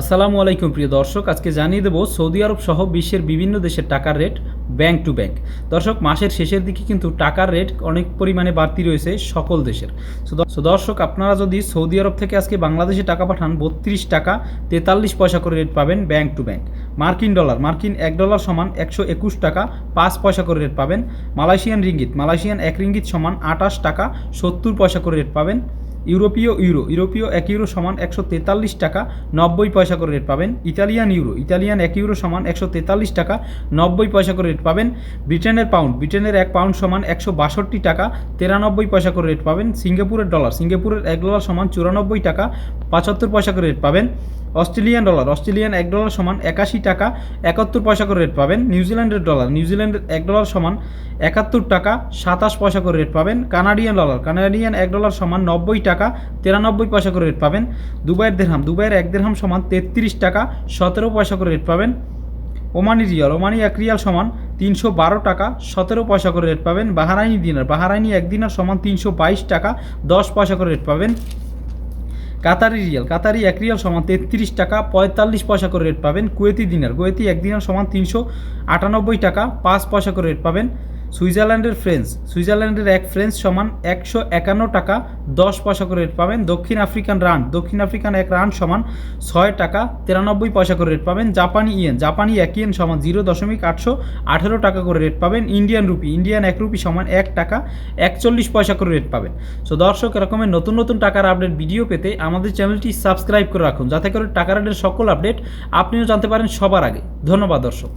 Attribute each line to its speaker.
Speaker 1: আসসালামু আলাইকুম প্রিয় দর্শক, আজকে জানিয়ে দেবো সৌদি আরব সহ বিশ্বের বিভিন্ন দেশের টাকার রেট ব্যাংক টু ব্যাংক। দর্শক, মাসের শেষের দিকে কিন্তু টাকার রেট অনেক পরিমাণে বাড়তি রয়েছে সকল দেশের। সো দর্শক, আপনারা যদি সৌদি আরব থেকে আজকে বাংলাদেশে টাকা পাঠান, বত্রিশ টাকা তেতাল্লিশ পয়সা করে রেট পাবেন ব্যাংক টু ব্যাংক। মার্কিন ডলার, মার্কিন এক ডলার সমান একশো একুশ টাকা পাঁচ পয়সা করে রেট পাবেন। মালয়েশিয়ান রিঙ্গিত, মালয়েশিয়ান এক রিঙ্গিত সমান আটাশ টাকা সত্তর পয়সা করে রেট পাবেন। ইউরোপীয় ইউরো, ইউরোপীয় এক ইউরো সমান একশো তেতাল্লিশ টাকা নব্বই পয়সা করে রেট পাবেন। ইতালিয়ান ইউরো, ইতালিয়ান এক ইউরো সমান একশো তেতাল্লিশ টাকা নব্বই পয়সা করে রেট পাবেন। ব্রিটেনের পাউন্ড, ব্রিটেনের এক পাউন্ড সমান একশো বাষট্টি টাকা তিরানব্বই পয়সা করে রেট পাবেন। সিঙ্গাপুরের ডলার, সিঙ্গাপুরের এক ডলার সমান চুরানব্বই টাকা পঁচাত্তর পয়সা করে রেট পাবেন। অস্ট্রেলিয়ান ডলার, অস্ট্রেলিয়ান এক ডলার সমান একাশি টাকা একাত্তর পয়সা করে রেট পাবেন। নিউজিল্যান্ডের ডলার নিউজিল্যান্ডের এক ডলার সমান একাত্তর টাকা সাতাশ পয়সা করে রেট পাবেন। কানাডিয়ান ডলার, কানাডিয়ান এক ডলার সমান নব্বই টাকা তিরানব্বই পয়সা করে রেট পাবেন। দুবাইয়ের দেড়হাম দুবাইয়ের এক দেড়হাম সমান তেত্রিশ টাকা, সতেরো পয়সা করে রেট পাবেন। ওমানি রিয়াল ওমানি এক রিয়াল সমান তিনশো বারো টাকা, সতেরো পয়সা করে রেট পাবেন। বাহারাইনি দিনার, বাহারাইনি এক দিনার সমান তিনশো বাইশ টাকা, দশ পয়সা করে রেট পাবেন। কাতারি রিয়াল কাতারি এক রিয়াল সমান তেত্রিশ টাকা, পঁয়তাল্লিশ পয়সা করে রেট পাবেন। কুয়েতি দিনার, কুয়েতি এক দিনার সমান তিনশো আটানব্বই টাকা, পাঁচ পয়সা করে রেট পাবেন। সুইজারল্যান্ডের ফ্রেন্স সুইজারল্যান্ডের এক ফ্রেন্স সমান একশো একান্ন টাকা দশ পয়সা করে রেট পাবেন। দক্ষিণ আফ্রিকান রান দক্ষিণ আফ্রিকান এক রান সমান ছয় টাকা তিরানব্বই পয়সা করে রেট পাবেন। জাপানি ইয়েন জাপানি এক ইয়েন সমান জিরো দশমিক আটশো আঠেরো টাকা করে রেট পাবেন। ইন্ডিয়ান রুপি ইন্ডিয়ান এক রুপি সমান এক টাকা একচল্লিশ পয়সা করে রেট পাবেন। সো দর্শক, এরকমের নতুন নতুন টাকার আপডেট ভিডিও পেতে আমাদের চ্যানেলটি সাবস্ক্রাইব করে রাখুন, যাতে করে টাকার রেটের সকল আপডেট আপনিও জানতে পারেন সবার আগে। ধন্যবাদ, দর্শক।